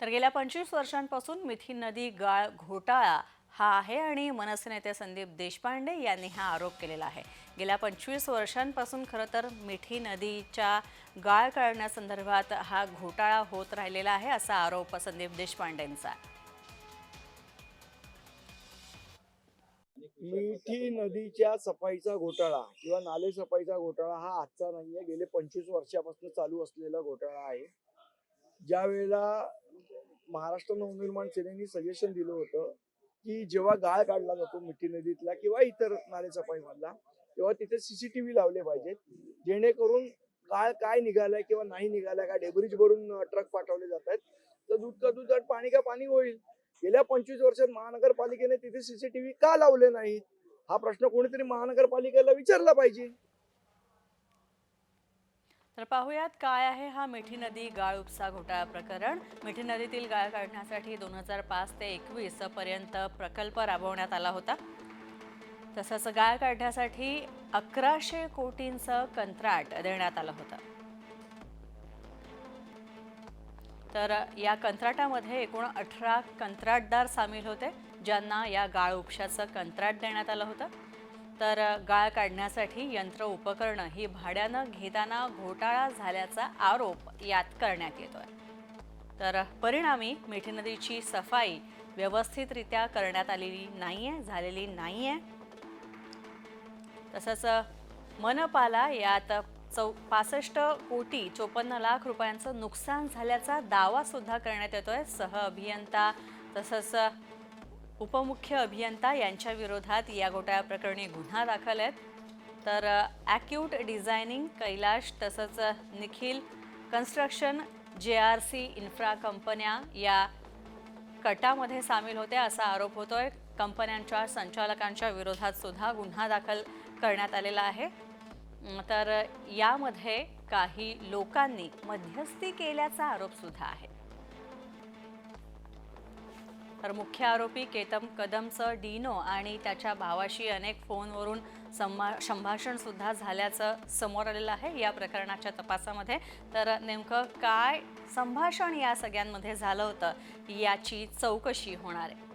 तर गेल्या पंचवीस वर्षांपासून मिठी नदी गाळ घोटाळा हा आहे आणि मनसे नेते संदीप देशपांडे यांनी हा आरोप केलेला आहे. गेल्या पंचवीस वर्षांपासून खरं तर मिठी नदीच्या गाळ काढण्यासंदर्भात हा घोटाळा होत राहिलेला आहे असा आरोप संदीप देशपांडेंचा मिठी नदीच्या सफाईचा घोटाळा किंवा नाले सफाईचा घोटाळा हा आजचा नाहीये. गेले पंचवीस वर्षापासून चालू असलेला घोटाळा आहे. ज्या वेळेला महाराष्ट्र नवनिर्माण सेनेने सजेशन दिलं होतं की जेव्हा गाळ काढला जातो मिठी नदीतला किंवा इतर नाले सफाई मधला तेव्हा तिथे सीसीटीव्ही लावले पाहिजेत जेणेकरून काळ काय निघालाय किंवा नाही निघालाय का डेब्रिज भरून ट्रक पाठवले जात आहेत तर दूध का दूध पाणी का पाणी होईल? गेल्या पंचवीस वर्षात महानगरपालिकेने तिथे सीसीटीव्ही का लावले नाहीत? हा प्रश्न कोणीतरी महानगरपालिकेला विचारला पाहिजे. तर पाहूयात काय आहे हा मिठी नदी गाळ उपसा घोटाळा प्रकरण. मिठी नदीतील गाळ काढण्यासाठी दोन हजार पाच ते एकवीस पर्यंत प्रकल्प राबवण्यात आला होता. तसंच गाळ काढण्यासाठी अकराशे कोटींचं कंत्राट देण्यात आलं होतं. तर या कंत्राटामध्ये एकूण अठरा कंत्राटदार सामील होते ज्यांना या गाळ उपशाचं कंत्राट देण्यात आलं होतं. तर गाळ काढण्यासाठी यंत्र उपकरणं ही भाड्यानं घेताना घोटाळा झाल्याचा आरोप यात करण्यात येतोय. तर परिणामी मिठी नदीची सफाई व्यवस्थितरित्या करण्यात आलेली नाही आहे झालेली नाही आहे तसंच मनपाला यात चौ पासष्ट कोटी चोपन्न लाख रुपयांचं नुकसान झाल्याचा दावासुद्धा करण्यात करण्यात येतोय. सह अभियंता तसंच उपमुख्य अभियंता यांच्या विरोधात या घोटाळ्या प्रकरणी गुन्हा दाखल आहेत. तर ॲक्यूट डिझायनिंग कैलाश तसंच Nikhil construction J R C infra कंपन्या या कटामध्ये सामील होत्या असा आरोप होतोय. कंपन्यांच्या संचालकांच्या विरोधात सुद्धा गुन्हा दाखल करण्यात आलेला आहे. तर यामध्ये काही लोकांनी मध्यस्थी केल्याचा आरोप सुद्धा आहे. तर मुख्य आरोपी केतम कदमचं डीनो आणि त्याच्या भावाशी अनेक फोनवरून संभा संभाषण सुद्धा झाल्याचं समोर आलेलं आहे या प्रकरणाच्या तपासामध्ये. तर नेमकं काय संभाषण या सगळ्यांमध्ये झालं होतं? याची चौकशी होणार आहे.